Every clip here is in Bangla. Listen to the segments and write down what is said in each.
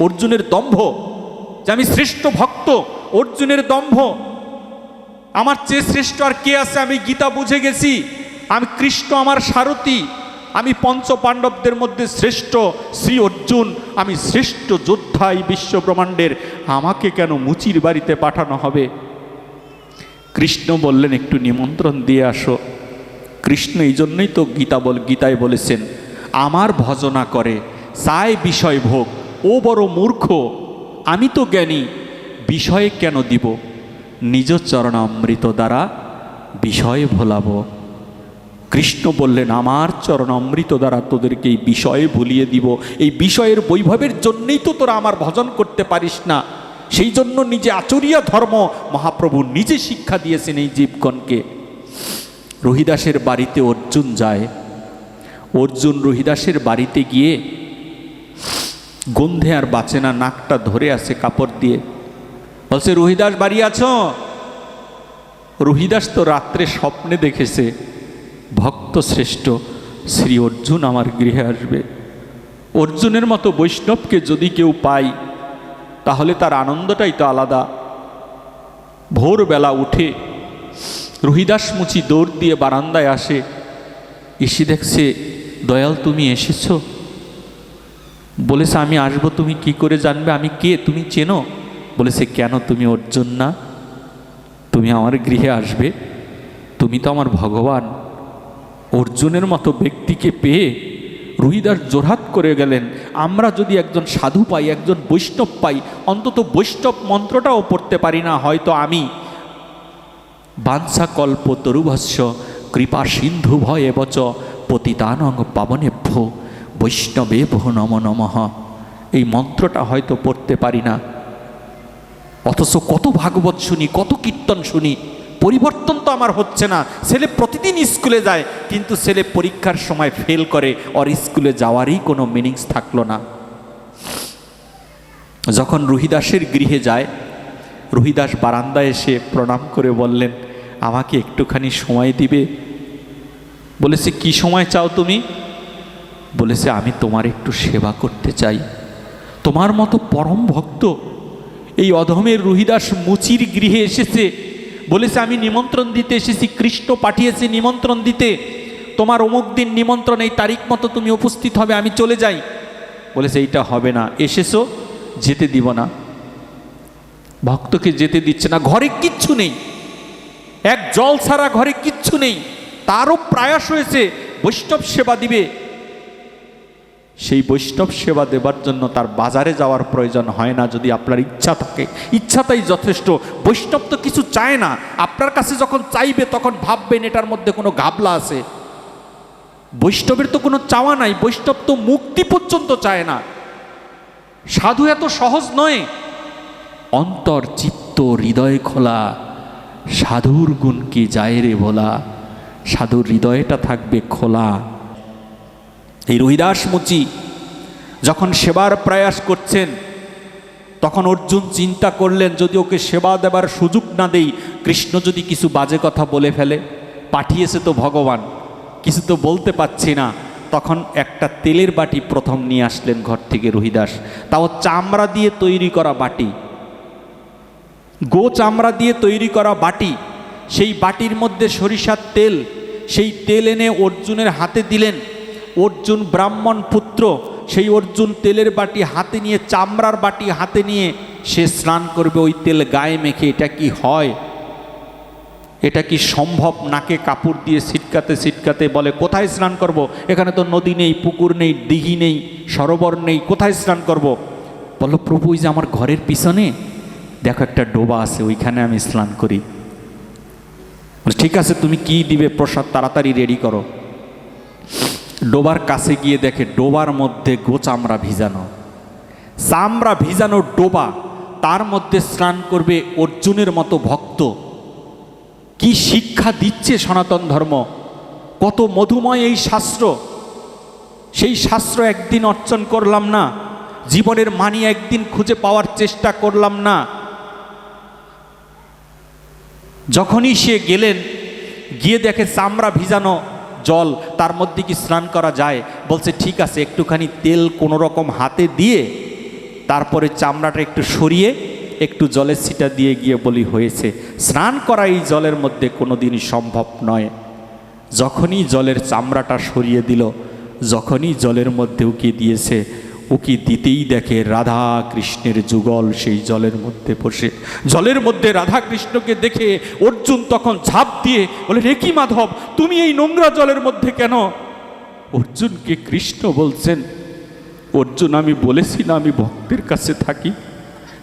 অর্জুনের দম্ভ, যে আমি শ্রেষ্ঠ ভক্ত, অর্জুনের দম্ভ। আমার চেয়ে শ্রেষ্ঠ আর কে আছে? আমি গীতা বুঝে গেছি। আমি কৃষ্ণ, আমার সারথী। আমি পঞ্চ পাণ্ডবদের মধ্যে শ্রেষ্ঠ। শ্রী অর্জুন, আমি শ্রেষ্ঠ যোদ্ধা এই বিশ্ব ব্রহ্মাণ্ডের। আমাকে কেন মুচির বাড়িতে পাঠানো হবে? কৃষ্ণ বললেন, একটু নিমন্ত্রণ দিয়ে আসো। কৃষ্ণ এই জন্যই তো গীতা বল, গীতায় বলেছেন, আমার ভজনা করে চায় বিষয় ভোগ। ও বড় মূর্খ, আমি তো জ্ঞানী, বিষয়ে কেন দিব? নিজ চরণামৃত দ্বারা বিষয়ে ভোলাব। কৃষ্ণ বললেন, আমার চরণামৃত দ্বারা তোদেরকে এই বিষয়ে ভুলিয়ে দিব। এই বিষয়ের বৈভবের জন্যই তো তোরা আমার ভজন করতে পারিস না। সেই জন্য নিজে আচরিয়া ধর্ম মহাপ্রভু নিজে শিক্ষা দিয়েছেন এই জীবগণকে। রহিদাসের বাড়িতে অর্জুন যায়। অর্জুন রহিদাসের বাড়িতে গিয়ে গন্ধে আর বাঁচে না, নাকটা ধরে আছে কাপড় দিয়ে। বলছে, রহিদাস, বাড়ি আছো? রহিদাস তো রাত্রে স্বপ্নে দেখেছে, ভক্ত শ্রেষ্ঠ, শ্রী অর্জুন আমার গৃহে আসবে। অর্জুনের মতো বৈষ্ণবকে যদি কেউ পাই তাহলে তার আনন্দটাই তো আলাদা। ভোরবেলা উঠে রহিদাস মুচি দৌড় দিয়ে বারান্দায় আসে। এসে দেখছে, দয়াল, তুমি এসেছ? বলেছে, আমি আসব, তুমি কি করে জানবে? আমি কে? তুমি চেনো? বলেছে, কেন তুমি অর্জুন না? তুমি আমার গৃহে আসবে। তুমি তো আমার ভগবান। অর্জুনের মতো ব্যক্তিকে পেয়ে রুহিদাস জোরহাত করে গেলেন। আমরা যদি একজন সাধু পাই, একজন বৈষ্ণব পাই, অন্তত বৈষ্ণব মন্ত্রটাও পড়তে পারি না, হয়তো আমি। বাঞ্ছা কল্প তরুভস্য, কৃপা সিন্ধু ভয়ে বচ, পতিতানং পাবনেভ্য। বৈষ্ণবে বহু নম নমঃ। এই মন্ত্রটা হয়তো পড়তে পারি না। অথচ কত ভাগবত শুনি, কত কীর্তন শুনি, পরিবর্তন তো আমার হচ্ছে না। ছেলে প্রতিদিন স্কুলে যায়, কিন্তু ছেলে পরীক্ষার সময় ফেল করে ওর স্কুলে যাওয়ারই কোনো মিনিংস থাকল না। যখন রুহিদাসের গৃহে যায়, রুহিদাস বারান্দায় এসে প্রণাম করে বললেন, আমাকে একটুখানি সময় দিবে? বলেছে, কি সময় চাও তুমি? বলেছে, আমি তোমার একটু সেবা করতে চাই। তোমার মতো পরম ভক্ত এই অধমের রুহিদাস মুচির গৃহে এসেছে। বলেছে, আমি নিমন্ত্রণ দিতে এসেছি, কৃষ্ণ পাঠিয়েছে নিমন্ত্রণ দিতে। তোমার অমুক দিন নিমন্ত্রণ এই তারিখ মতো তুমি উপস্থিত হবে, আমি চলে যাই। বলেছে, এইটা হবে না, এসেছ, যেতে দিব না। ভক্তকে যেতে দিচ্ছে না, ঘরে কিচ্ছু নেই। এক জল ছাড়া ঘরে কিচ্ছু নেই। তারও প্রয়াস হয়েছে, বৈষ্ণব সেবা দিবে। সেই বৈষ্ণব সেবা দেবার জন্য তার বাজারে যাওয়ার প্রয়োজন হয় না। যদি আপনার ইচ্ছা থাকে ইচ্ছাটাই যথেষ্ট। বৈষ্ণব তো কিছু চায় না। আপনার কাছে যখন চাইবে, তখন ভাববেন এটার মধ্যে কোনো ঘাবলা আছে। বৈষ্ণবের তো কোনো চাওয়া নাই। বৈষ্ণব তো মুক্তি পর্যন্ত চায় না। সাধু এত সহজ নয়। অন্তর, চিত্ত, হৃদয় খোলা। সাধুর গুণ কি যায় রে বলা সাধুর হৃদয়টা থাকবে খোলা। এই রহিদাস মুচি যখন সেবার প্রয়াস করছেন, তখন অর্জুন চিন্তা করলেন, যদি ওকে সেবা দেবার সুযোগ না দেই, কৃষ্ণ যদি কিছু বাজে কথা বলে ফেলে, পাঠিয়েছে তো ভগবান, কিছু তো বলতে পাচ্ছি না, তখন একটা তেলের বাটি প্রথম নিয়ে আসলেন ঘর থেকে রহিদাস। তাও চামড়া দিয়ে তৈরি করা বাটি। গো চামড়া দিয়ে তৈরি করা বাটি, সেই বাটির মধ্যে সরিষার তেল, সেই তেল এনে অর্জুনের হাতে দিলেন। অর্জুন ব্রাহ্মণ পুত্র, সেই অর্জুন তেলের বাটি হাতে নিয়ে, চামড়ার বাটি হাতে নিয়ে সে স্নান করবে, ওই তেল গায়ে মেখে, এটা কি হয়? এটা কি সম্ভব? নাকে কাপড় দিয়ে ছিটকাতে ছিটকাতে বলে, কোথায় স্নান করব। এখানে তো নদী নেই, পুকুর নেই, দিঘি নেই, সরোবর নেই, কোথায় স্নান করব। বলল প্রভু যে আমার ঘরের পিছনে, দেখো একটা ডোবা আছে, ওইখানে আমি স্নান করি। ঠিক আছে, তুমি কি দিবে? প্রসাদ তাড়াতাড়ি রেডি করো। ডোবার কাছে গিয়ে দেখে ডোবার মধ্যে গো চামড়া ভিজানো। চামড়া ভিজানো ডোবা তার মধ্যে স্নান করবে অর্জুনের মতো ভক্ত। কি শিক্ষা দিচ্ছে সনাতন ধর্ম? কত মধুময় এই শাস্ত্র। সেই শাস্ত্র একদিন অর্জন করলাম না, জীবনের মানি একদিন খুঁজে পাওয়ার চেষ্টা করলাম না। যখনই সে গেলেন, গিয়ে দেখে চামড়া ভিজানো জল তার মধ্যে কি স্নান করা যায়? বলছে, ঠিক আছে, একটুখানি তেল কোনো রকম হাতে দিয়ে তারপরে চামড়াটা একটু সরিয়ে একটু জলের ছিটা দিয়ে গিয়ে বলি, হয়েছে। স্নান করা এই জলের মধ্যে কোনো দিনই সম্ভব নয়। যখনই জলের চামড়াটা সরিয়ে দিল, যখনই জলের মধ্যে উকিয়ে দিয়েছে উকি দিতেই দেখে রাধা কৃষ্ণের যুগল সেই জলের মধ্যে বসে। জলের মধ্যে রাধা কৃষ্ণকে দেখে অর্জুন তখন ঝাঁপ দিয়ে বলে, রে কি মাধব, তুমি এই নোংরা জলের মধ্যে কেন? অর্জুনকে কৃষ্ণ বলছেন, অর্জুন, আমি বলেছি না আমি ভক্তের কাছে থাকি।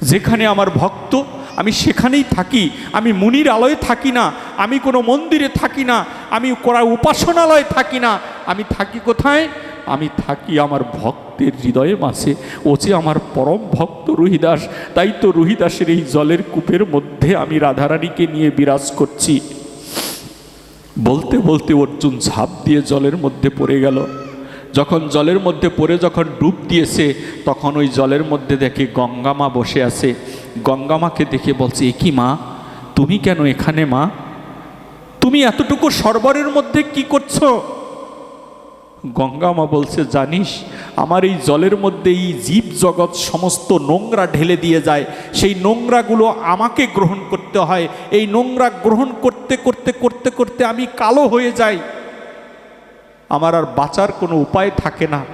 যেখানে আমার ভক্ত, আমি সেখানেই থাকি। আমি মুনির আলয়ে থাকি না। আমি কোনো মন্দিরে থাকি না। আমি করা উপাসনালয়ে থাকি না। আমি থাকি কোথায়? আমি থাকি আমার ভক্তের হৃদয়ে মাসে ও যে আমার পরম ভক্ত রুহিদাস, তাই তো রুহিদাসের এই জলের কূপের মধ্যে আমি রাধারানীকে নিয়ে বিরাজ করছি। বলতে বলতে অর্জুন ঝাঁপ দিয়ে জলের মধ্যে পড়ে গেল। যখন জলের মধ্যে পড়ে যখন ডুব দিয়েছে, তখন ওই জলের মধ্যে দেখে গঙ্গামা বসে আছে। গঙ্গামাকে দেখে বলছে, এ কি মা? তুমি কেন এখানে মা? তুমি এতটুকু সরবরের মধ্যে কি করছ? গঙ্গামা বলছে, জানিস, আমার এই জলের মধ্যে এই জীব জগৎ সমস্ত নোংরা ঢেলে দিয়ে যায়। সেই নোংরাগুলো আমাকে গ্রহণ করতে হয়। এই নোংরা গ্রহণ করতে করতে করতে করতে আমি কালো হয়ে যাই। আমার আর বাঁচার কোনো উপায় থাকে না।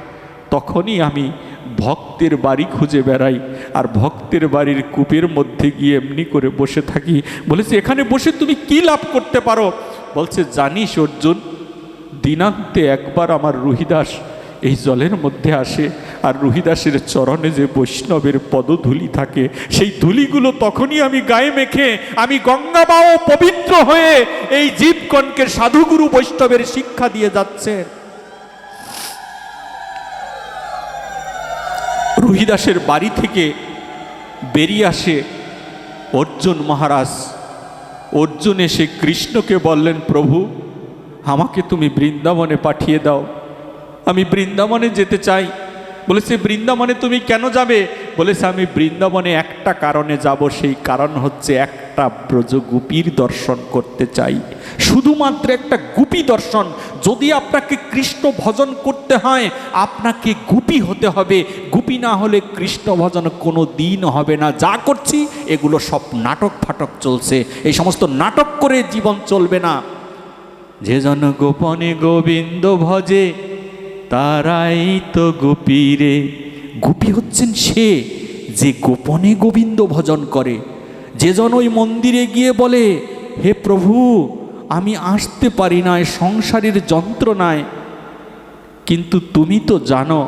তখনই আমি ভক্তের বাড়ি খুঁজে বেড়াই আর ভক্তের বাড়ির কূপের মধ্যে গিয়ে এমনি করে বসে থাকি। বলেছে, এখানে বসে তুমি কি লাভ করতে পারো? বলছে, জানিস অর্জুন দিনান্তে একবার আমার রুহিদাস এই জলের মধ্যে আসে, আর রুহিদাসের চরণে যে বৈষ্ণবের পদধূলি থাকে, সেই ধুলিগুলো তখনই আমি গায়ে মেখে আমি গঙ্গাবাও পবিত্র হয়ে এই জীবগণকে সাধুগুরু বৈষ্ণবের শিক্ষা দিয়ে যাচ্ছেন রুহিদাসের বাড়ি থেকে বেরিয়ে আসে অর্জুন মহারাজ। অর্জুন এসে কৃষ্ণকে বললেন, প্রভু আমাকে তুমি বৃন্দাবনে পাঠিয়ে দাও। আমি বৃন্দাবনে যেতে চাই। বলেছে, বৃন্দাবনে তুমি কেন যাবে? বলেছে, আমি বৃন্দাবনে একটা কারণে যাব। সেই কারণ হচ্ছে একটা ব্রজগুপির দর্শন করতে চাই। শুধুমাত্র একটা গুপি দর্শন। যদি আপনাকে কৃষ্ণ ভজন করতে হয়, আপনাকে গুপি হতে হবে। গুপি না হলে কৃষ্ণ ভজন কোনো দিন হবে না। যা করছি, এগুলো সব নাটক ফাটক চলছে। এই সমস্ত নাটক করে জীবন চলবে না। যে জন গোপনে গোবিন্দ ভজে, তারাই তো গোপীরে। গোপী হচ্ছেন সে যে গোপনে গোবিন্দ ভজন করে। যে জন ওই মন্দিরে গিয়ে বলে, হে প্রভু, আমি আসতে পারি না সংসারের যন্ত্রণায়। কিন্তু তুমি তো জানো,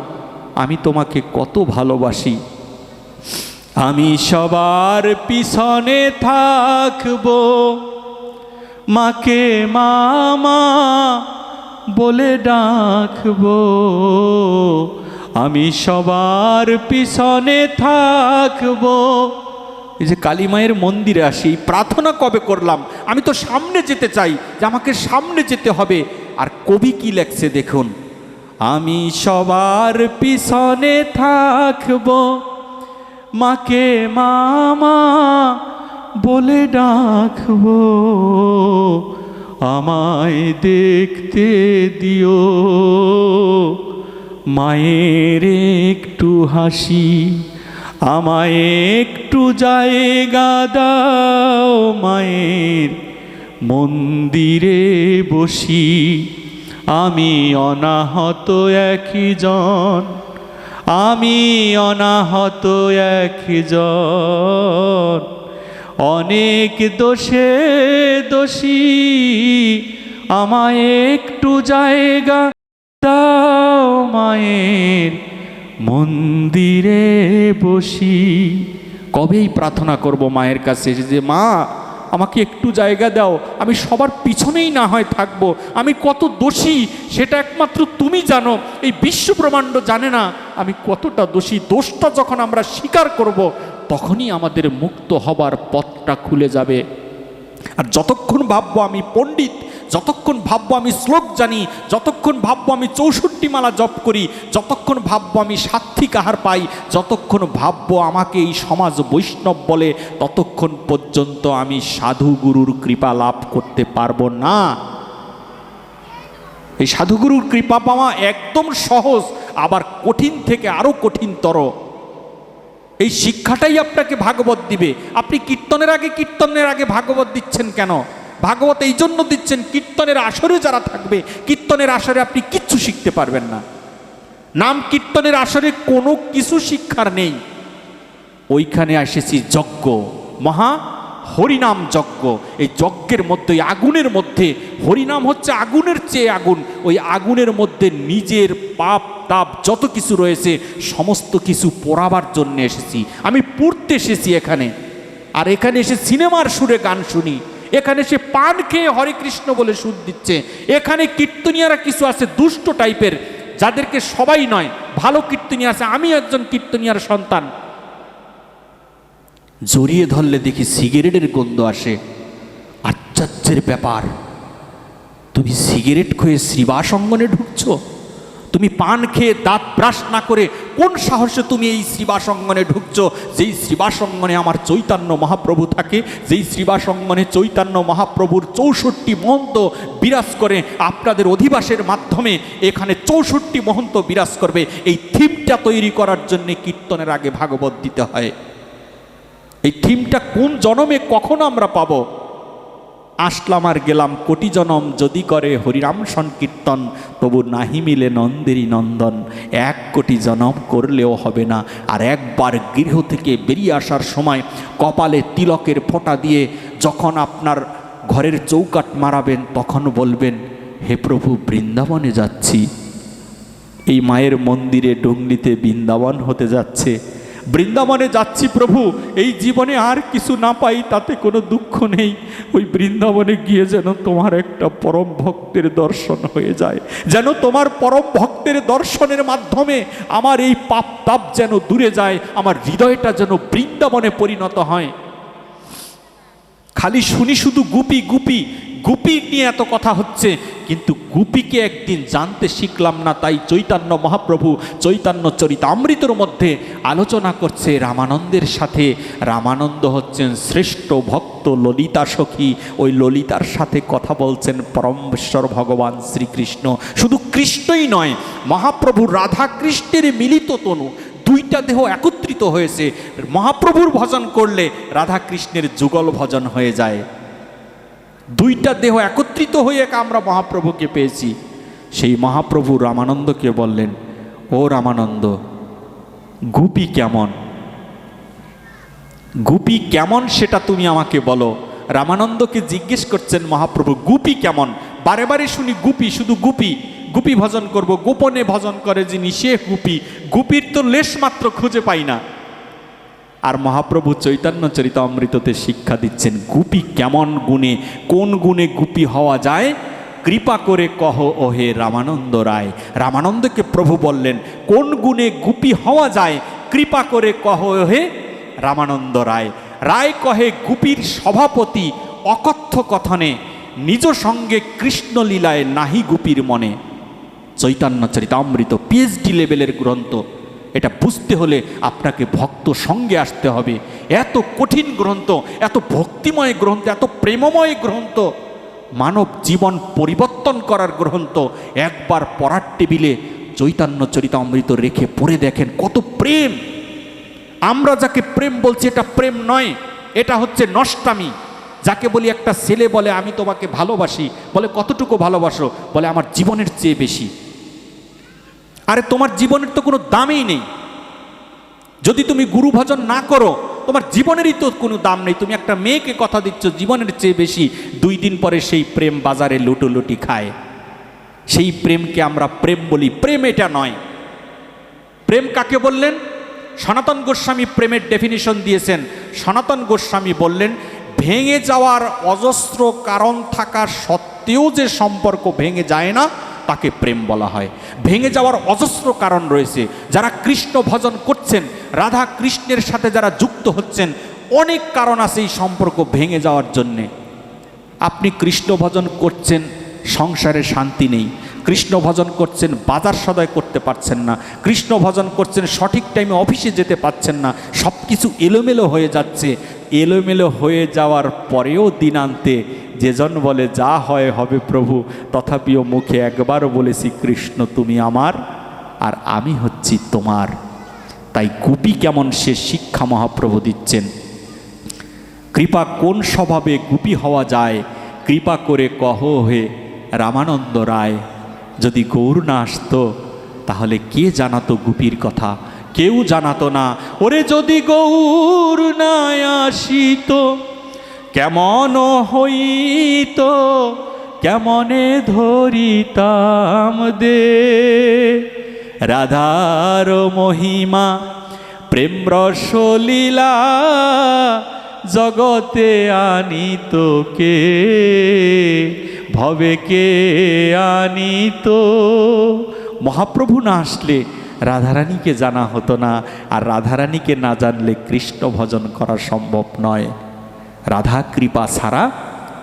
আমি তোমাকে কত ভালোবাসি। আমি সবার পিছনে থাকব। মাকে মামা বলে ডাকবো। আমি সবার পিছনে থাকব। এই যে কালী মায়ের মন্দিরে আসি প্রার্থনা কবে করলাম? আমি তো সামনে যেতে চাই, যে আমাকে সামনে যেতে হবে। আর কবি কি লেখছে দেখুন, আমি সবার পিছনে থাকব। মাকে মামা বলে ডাকবো, আমায় দেখতে দিও। মায়ের একটু হাসি, আমায় একটু জায়গা দাও। মায়ের মন্দিরে বসি, আমি অনাহত একজন, আমি অনাহত একজন। অনেক দোষে দোষী, আমায় একটু জায়গা দাও মায়ের মন্দিরে বসি। কবেই প্রার্থনা করব মায়ের কাছে যে, মা, আমাকে একটু জায়গা দাও, আমি সবার পিছনেই না হয় থাকব, আমি কত দোষী, সেটা একমাত্র তুমি জানো। এই বিশ্ব ব্রহ্মাণ্ড জানে না আমি কতটা দোষী, দোষটা যখন আমরা স্বীকার করব তখনই আমাদের মুক্ত হবার পথটা খুলে যাবে। আর যতক্ষণ ভাববো আমি পণ্ডিত, যতক্ষণ ভাববো আমি শ্লোক জানি, যতক্ষণ ভাববো আমি চৌষট্টি মালা জপ করি, যতক্ষণ ভাববো আমি সাত্বিক আহার পাই, যতক্ষণ ভাববো আমাকে এই সমাজ বৈষ্ণব বলে, ততক্ষণ পর্যন্ত আমি সাধু গুরুর কৃপা লাভ করতে পারব না। এই সাধুগুরুর কৃপা পাওয়া একদম সহজ, আবার কঠিন থেকে আরও কঠিনতর। এই শিক্ষাটাই আপনাকে ভাগবত দিবে। আপনি কীর্তনের আগে কীর্তনের আগে ভাগবত দিচ্ছেন কেন? ভাগবত এই জন্য দিচ্ছেন, কীর্তনের আসরে যারা থাকবে, কীর্তনের আসরে আপনি কিচ্ছু শিখতে পারবেন না। নাম কীর্তনের আসরে কোনো কিছু শিক্ষার নেই। ওইখানে এসেছি যজ্ঞ। মহা হরিনাম যজ্ঞ। এই যজ্ঞের মধ্যে ওই আগুনের মধ্যে, হরিনাম হচ্ছে আগুনের চেয়ে আগুন। ওই আগুনের মধ্যে নিজের পাপ, তাপ যত কিছু রয়েছে, সমস্ত কিছু পোড়াবার জন্য এসেছি। আমি পড়তে এসেছি এখানে। আর এখানে এসে সিনেমার সুরে গান শুনি। এখানে সে পান খেয়ে হরে কৃষ্ণ বলে সুর দিচ্ছে। এখানে কীর্তনিয়ারা কিছু আছে দুষ্ট টাইপের যাদেরকে সবাই নয়, ভালো কীর্তনিয়া আছে। আমি একজন কীর্তনিয়ার সন্তান। জড়িয়ে ধরলে দেখি সিগারেটের গন্ধ আসে। আশ্চর্যের ব্যাপার। তুমি সিগারেট খেয়ে শ্রীবাসঙ্গনে ঢুকছো? তুমি পান খেয়ে দাঁত ব্রাশ না করে কোন সাহসে তুমি এই শ্রীবাসঙ্গনে ঢুকছো? যেই শ্রীবাসঙ্গনে আমার চৈতন্য মহাপ্রভু থাকে, যেই শ্রীবাসঙ্গনে চৈতন্য মহাপ্রভুর চৌষট্টি মহন্ত বিরাজ করে, আপনাদের অধিবাসের মাধ্যমে এখানে চৌষট্টি মহন্ত বিরাজ করবে। এই থিমটা তৈরি করার জন্যে কীর্তনের আগে ভাগবত দিতে হয়। এই থিমটা কোন জনমে কখন আমরা পাবো? আসলাম আর গেলাম কোটি জনম, যদি করে হরিরাম সংকীর্তন, তবু নাহি মিলে নন্দেরই নন্দন। এক কোটি জনম করলেও হবে না, আর একবার গৃহ থেকে বেরিয়ে আসার সময় কপালে তিলকের ফোঁটা দিয়ে যখন আপনার ঘরের চৌকাট মারাবেন, তখন বলবেন, হে প্রভু, বৃন্দাবনে যাচ্ছি। এই মায়ের মন্দিরে, ডুংলিতে বৃন্দাবন হতে যাচ্ছে। বৃন্দাবনে যাচ্ছি প্রভু, এই জীবনে আর কিছু না পাই, তাতে কোনো দুঃখ নেই। ওই বৃন্দাবনে গিয়ে যেন তোমার একটা পরম ভক্তের দর্শন হয়ে যায়। যেন তোমার পরম ভক্তের দর্শনের মাধ্যমে আমার এই পাপ তাপ যেন দূরে যায়, আমার হৃদয়টা যেন বৃন্দাবনে পরিণত হয়। খালি শুনি শুধু গুপি গুপি গুপি নিয়ে এত কথা হচ্ছে, কিন্তু গুপিকে একদিন জানতে শিখলাম না, তাই চৈতন্য মহাপ্রভু, চৈতন্য চরিতামৃতর মধ্যে আলোচনা করছে রামানন্দের সাথে। রামানন্দ হচ্ছেন শ্রেষ্ঠ ভক্ত, ললিতা সখী। ওই ললিতার সাথে কথা বলছেন পরমেশ্বর ভগবান শ্রীকৃষ্ণ। শুধু কৃষ্ণই নয়, মহাপ্রভু রাধা কৃষ্ণের মিলিত তনু, দুইটা দেহ একত্রিত হয়েছে। মহাপ্রভুর ভজন করলে রাধা কৃষ্ণের যুগল ভজন হয়ে যায়। দুইটা দেহ একত্রিত হয়ে আমরা মহাপ্রভুকে পেয়েছি। সেই মহাপ্রভু রামানন্দকে বললেন, ও রামানন্দ, গুপি কেমন? গুপি কেমন সেটা তুমি আমাকে বলো। রামানন্দকে জিজ্ঞেস করছেন মহাপ্রভু, গুপি কেমন? বারে বারে শুনি, গুপি, শুধু গুপি। গুপি ভজন করব, গোপনে ভজন করে যিনি সে গুপি। গুপির তো লেশ মাত্র খুঁজে পাই না। আর মহাপ্রভু চৈতন্য চরিত অমৃততে শিক্ষা দিচ্ছেন, গুপি কেমন গুণে, কোন গুণে গুপি হওয়া যায়? কৃপা করে কহ, ওহে রামানন্দ রায়। রামানন্দকে প্রভু বললেন, কোন গুণে গুপি হওয়া যায়? কৃপা করে কহ, ওহে রামানন্দ রায়। রায় কহে, গুপির সভাপতি অকথ্য কথনে, নিজ সঙ্গে কৃষ্ণলীলায় নাহি গুপির মনে। চৈতন্য চরিতামৃত পিএইচডি লেভেলের গ্রন্থ এটা বুঝতে হলে আপনাকে ভক্ত সঙ্গে আসতে হবে। এত কঠিন গ্রন্থ, এত ভক্তিময় গ্রন্থ, এত প্রেমময় গ্রন্থ, মানব জীবন পরিবর্তন করার গ্রন্থ, একবার পড়ার টেবিলে চৈতন্য চরিতামৃত রেখে পড়ে দেখেন কত প্রেম। আমরা যাকে প্রেম বলছি, এটা প্রেম নয়, এটা হচ্ছে নষ্টামি। যাকে বলি একটা ছেলে বলে, আমি তোমাকে ভালোবাসি। বলে, কতটুকু ভালোবাসো? বলে, আমার জীবনের চেয়ে বেশি। আরে তোমার জীবনের তো কোনো দামই নেই। যদি তুমি গুরু ভজন না করো, তোমার জীবনেরই তো কোনো দাম নেই। তুমি একটা মেয়েকে কথা দিচ্ছ, জীবনের চেয়ে বেশি। দুই দিন পরে সেই প্রেম বাজারে লুটোলুটি খায়। সেই প্রেমকে আমরা প্রেম বলি। প্রেম এটা নয়। প্রেম কাকে বললেন? সনাতন গোস্বামী প্রেমের ডেফিনিশন দিয়েছেন। সনাতন গোস্বামী বললেন, ভেঙে যাওয়ার অজস্র কারণ থাকা সত্ত্বেও যে সম্পর্ক ভেঙে যায় না তাকে প্রেম বলা হয়। ভেঙে যাওয়ার অজস্র কারণ রয়েছে। যারা কৃষ্ণ ভজন করছেন, রাধা কৃষ্ণের সাথে যারা যুক্ত হচ্ছেন, অনেক কারণ আছে এই সম্পর্ক ভেঙে যাওয়ার জন্যে। আপনি কৃষ্ণ ভজন করছেন, সংসারে শান্তি নেই। কৃষ্ণ ভজন করছেন, বাজার সদয় করতে পারছেন না। কৃষ্ণ ভজন করছেন, সঠিক টাইমে অফিসে যেতে পারছেন না। সব কিছু এলোমেলো হয়ে যাচ্ছে। এলোমেলো হয়ে যাওয়ার পরেও দিনান্তে যেজন বলে, যা হয় হবে প্রভু। তথাপিও মুখে একবার বলেছি, কৃষ্ণ, তুমি আমার আর আমি হচ্ছি তোমার। তাই গুপি কেমন সে শিক্ষা মহাপ্রভু দিচ্ছেন। কৃপা কোন স্বভাবে গুপি হওয়া যায়? কৃপা করে কহ হে রামানন্দ রায়। যদি গৌর না আসতো, তাহলে কে জানাতো গুপির কথা? কেউ জানাতো না। ওরে যদি গৌর না আসিত, কেমন হইত? কেমনে ধরিতাম দে? রাধার মহিমা, প্রেম রসলীলা জগতে আনিত কে? ভবে কে আনিত? মহাপ্রভু না আসলে রাধারানীকে জানা হতো না, আর রাধারানীকে না জানলে কৃষ্ণ ভজন করা সম্ভব নয়। রাধা কৃপা ছাড়া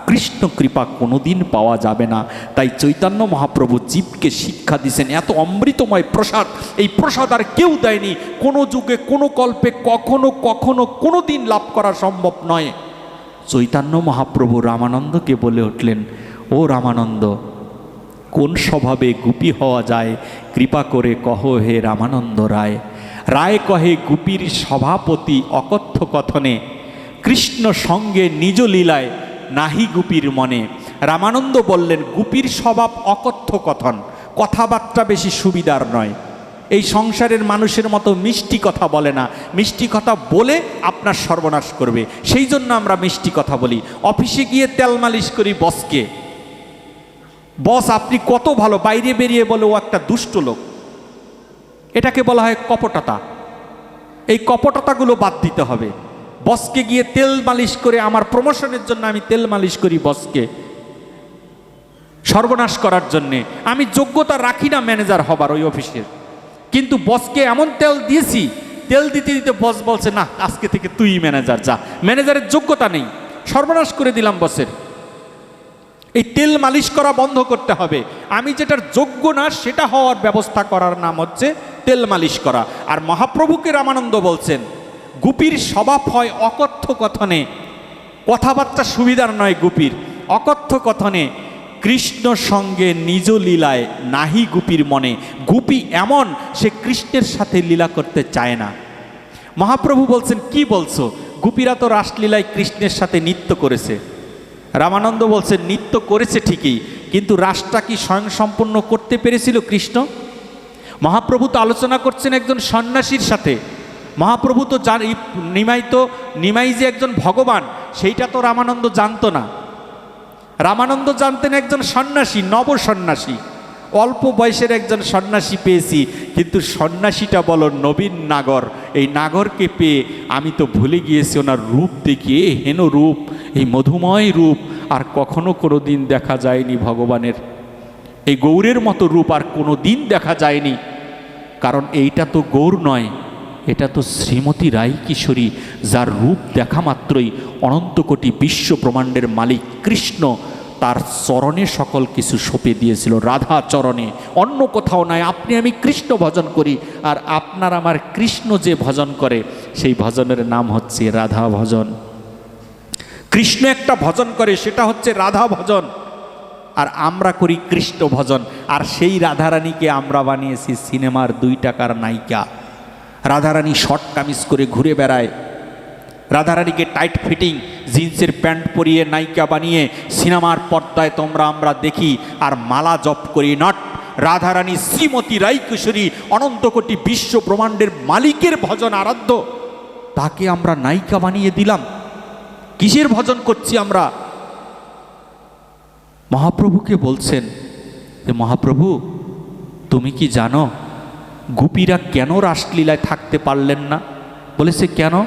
কৃষ্ণ কৃপা কোনোদিন পাওয়া যাবে না। তাই চৈতন্য মহাপ্রভু জীবকে শিক্ষা দিয়েছেন এত অমৃতময় প্রসাদ, এই প্রসাদ আর কেউ দেয়নি। কোনো যুগে, কোনো কল্পে কখনো কখনো কোনো দিন লাভ করা সম্ভব নয়। চৈতন্য মহাপ্রভু রামানন্দকে বলে উঠলেন ও রামানন্দ, কোন স্বভাবে গুপি হওয়া যায়, কৃপা করে কহ হে রামানন্দ রায়। রায় কহে গুপির সভাপতি অকথ্য কথনে, কৃষ্ণ সঙ্গে নিজ লীলায় নাহি গুপির মনে। রামানন্দ বললেন, গুপির স্বভাব অকথ্য কথন, কথাবার্তা বেশি সুবিধার নয়। এই সংসারের মানুষের মতো মিষ্টি কথা বলে না। মিষ্টি কথা বলে আপনার সর্বনাশ করবে। সেই জন্য আমরা মিষ্টি কথা বলি। অফিসে গিয়ে তেল মালিশ করি বসকে। বস, আপনি কত ভালো, বাইরে বেরিয়ে বলে ও একটা দুষ্ট লোক। এটাকে বলা হয় কপটতা। এই কপটতাগুলো বাদ দিতে হবে। বসকে গিয়ে তেল মালিশ করে, আমার প্রমোশনের জন্য আমি তেল মালিশ করি বসকে। সর্বনাশ করার জন্যে। আমি যোগ্যতা রাখি না ম্যানেজার হবার ওই অফিসের। কিন্তু বসকে এমন তেল দিয়েছি, তেল দিতে দিতে বস বলছে, না, আজকে থেকে তুই ম্যানেজার যা। ম্যানেজারের যোগ্যতা নেই। সর্বনাশ করে দিলাম বসের। এই তেল মালিশ করা বন্ধ করতে হবে। আমি যেটার যোগ্য না, সেটা হওয়ার ব্যবস্থা করার নাম হচ্ছে তেল মালিশ করা। আর মহাপ্রভুকে রামানন্দ বলছেন, গুপির স্বভাব হয় অকথ্য কথনে। কথাবার্তা সুবিধার নয় গুপির। অকথ্য কথনে। কৃষ্ণ সঙ্গে নিজ লীলায় নাহি গুপির মনে। গুপি এমন, সে কৃষ্ণের সাথে লীলা করতে চায় না। মহাপ্রভু বলছেন, কি বলছো? গুপিরা তো রাসলীলায় কৃষ্ণের সাথে নৃত্য করেছে। রামানন্দ বলছে, নৃত্য করেছে ঠিকই, কিন্তু রাসটা কি স্বয়ং সম্পন্ন করতে পেরেছিল কৃষ্ণ? মহাপ্রভু তো আলোচনা করছেন একজন সন্ন্যাসীর সাথে। মহাপ্রভু তো জান নিমাই তো নিমাই যে একজন ভগবান, সেইটা তো রামানন্দ জানতো না। রামানন্দ জানতেন একজন সন্ন্যাসী নব সন্ন্যাসী অল্প বয়সের একজন সন্ন্যাসী পেয়েছি, কিন্তু সন্ন্যাসীটা বলো নবীন নাগর। এই নাগরকে পেয়ে আমি তো ভুলে গিয়েছি ওনার রূপ দেখিয়ে হেন রূপ, এই মধুময় রূপ, আর কখনো কোনো দিন দেখা যায়নি ভগবানের। এই গৌরের মতো রূপ আর কোনো দিন দেখা যায়নি, কারণ এইটা তো গৌর নয়, এটা তো শ্রীমতী রায় কিশোরী যার রূপ দেখা মাত্রই অনন্তকোটি বিশ্ব ব্রহ্মাণ্ডের মালিক কৃষ্ণ। তার চরণে সকল কিছু সঁপে দিয়েছিল। রাধা চরণে, অন্য কোথাও নয় আপনি আমি কৃষ্ণ ভজন করি আর আপনার আমার কৃষ্ণ যে ভজন করে, সেই ভজনের নাম হচ্ছে রাধা ভজন। কৃষ্ণ একটা ভজন করে, সেটা হচ্ছে রাধা ভজন। আর আমরা করি কৃষ্ণ ভজন। আর সেই রাধারানীকে আমরা বানিয়েছি সিনেমার দুই টাকার নায়িকা। রাধারানী শর্ট কামিজ করে ঘুরে বেড়ায়। রাধারানীকে টাইট ফিটিং জিন্সের প্যান্ট পরিয়ে নায়িকা বানিয়ে সিনেমার পর্দায় তোমরা আমরা দেখি আর মালা জপ করি নট রাধারানী শ্রীমতী রাইকিশোরী অনন্তকোটি বিশ্ব ব্রহ্মাণ্ডের মালিকের ভজন আরাধ্য। তাকে আমরা নায়িকা বানিয়ে দিলাম। কিসের ভজন করছি আমরা? মহাপ্রভুকে বলছেন যে মহাপ্রভু, তুমি কি জানো, গুপিরা কেন রাসলীলায় থাকতে পারলেন না? বলেছে, কেন?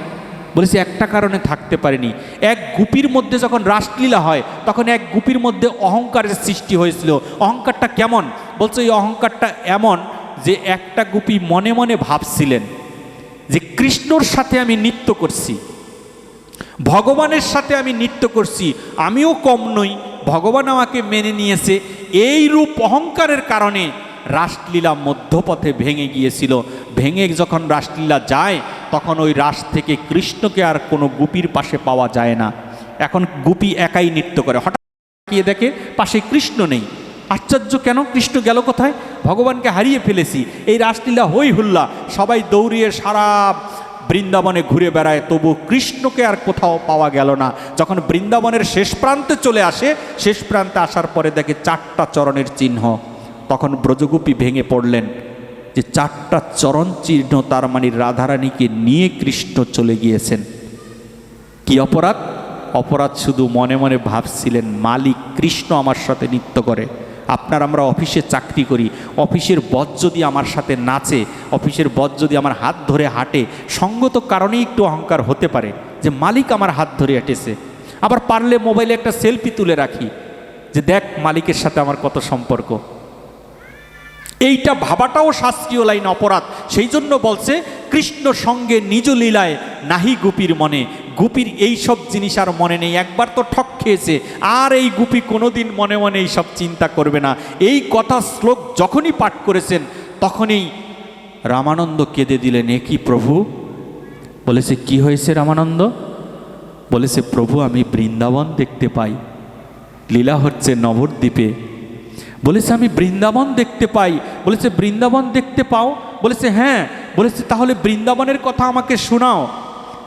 বলেছে, একটা কারণে থাকতে পারেনি। এক গুপির মধ্যে যখন রাসলীলা হয়, তখন এক গুপির মধ্যে অহংকারের সৃষ্টি হয়েছিল। অহংকারটা কেমন? বলছে, এই অহংকারটা এমন যে একটা গুপি মনে মনে ভাবছিলেন যে কৃষ্ণর সাথে আমি নৃত্য করছি, ভগবানের সাথে আমি নৃত্য করছি, আমিও কম নই। ভগবান আমাকে মেনে নিয়েছে। এই রূপ অহংকারের কারণে রাসলীলা মধ্যপথে ভেঙে গিয়েছিল। ভেঙে যখন রাসলীলা যায়, তখন ওই রাস থেকে কৃষ্ণকে আর কোনো গুপির পাশে পাওয়া যায় না। এখন গুপি একাই নৃত্য করে। হঠাৎ গিয়ে দেখে পাশে কৃষ্ণ নেই। আশ্চর্য কেন? কৃষ্ণ গেল কোথায়? ভগবানকে হারিয়ে ফেলেছি। এই রাসলীলা হই হুল্লা। সবাই দৌড়িয়ে সারা বৃন্দাবনে ঘুরে বেড়ায়। তবু কৃষ্ণকে আর কোথাও পাওয়া গেল না। যখন বৃন্দাবনের শেষ প্রান্তে চলে আসে, শেষ প্রান্তে আসার পরে দেখে চারটা চরণের চিহ্ন। তখন ব্রজগোপী ভেঙে পড়লেন যে চারটা চরণ চিহ্ন তার মানে রাধারানীকে নিয়ে কৃষ্ণ চলে গিয়েছেন। কি অপরাধ? অপরাধ শুধু মনে মনে ভাবছিলেন, মালিক কৃষ্ণ আমার সাথে নৃত্য করে, আপনার আমরা অফিসে চাকরি করি, অফিসের বস যদি আমার সাথে নাচে, অফিসের বস যদি আমার হাত ধরে হাঁটে, সঙ্গত কারণেই একটু অহংকার হতে পারে যে মালিক আমার হাত ধরে হেঁটেছে। আবার পারলে মোবাইলে একটা সেলফি তুলে রাখি যে দেখ মালিকের সাথে আমার কত সম্পর্ক। এইটা ভাবাটাও শাস্ত্রীয় লাইন অপরাধ। সেই জন্য বলছে, কৃষ্ণ সঙ্গে নিজ লীলায় নাহি গুপির মনে। গুপির এই সব জিনিস আর মনে নেই। একবার তো ঠক খেয়েছে। আর এই গুপি কোনোদিন মনে মনে এই সব চিন্তা করবে না। এই কথা শ্লোক যখনই পাঠ করেছেন, তখনই রামানন্দ কেঁদে দিলেন, এ কি প্রভু? বলেছে, কি হয়েছে রামানন্দ? বলেছে, প্রভু, আমি বৃন্দাবন দেখতে পাই। লীলা হচ্ছে নবদ্বীপে। বলেছে, আমি বৃন্দাবন দেখতে পাই। বলেছে, বৃন্দাবন দেখতে পাও? বলেছে হ্যাঁ। বলেছে, তাহলে বৃন্দাবনের কথা আমাকে শোনাও।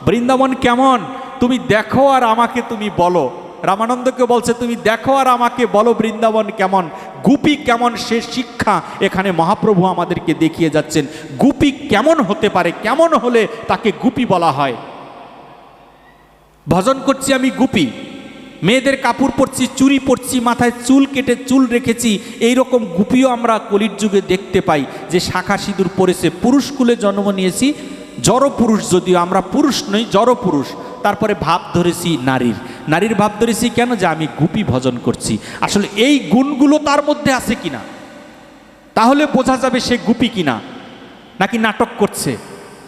বৃন্দাবন কেমন? তুমি দেখো আর আমাকে তুমি বলো। রামানন্দকে বলছে, তুমি দেখো আর আমাকে বলো বৃন্দাবন কেমন? গুপি কেমন সে শিক্ষা এখানে মহাপ্রভু আমাদেরকে দেখিয়ে যাচ্ছেন। গুপি কেমন হতে পারে? কেমন হলে তাকে গুপি বলা হয়? ভজন করছি আমি গুপি। মেয়েদের কাপড় পরছি চুরি পরছি, মাথায় চুল কেটে চুল রেখেছি এই রকম গুপিও আমরা কলির যুগে দেখতে পাই যে শাখা সিঁদুর পরেছে। পুরুষ কুলে জন্ম নিয়েছি, জড় পুরুষ যদিও, আমরা পুরুষ নই, জড় পুরুষ। তারপরে ভাব ধরেছি নারীর। নারীর ভাব ধরেছি কেন যে আমি গুপি ভজন করছি? আসলে এই গুণগুলো তার মধ্যে আছে কিনা? তাহলে বোঝা যাবে সে গুপি কিনা? নাকি নাটক করছে?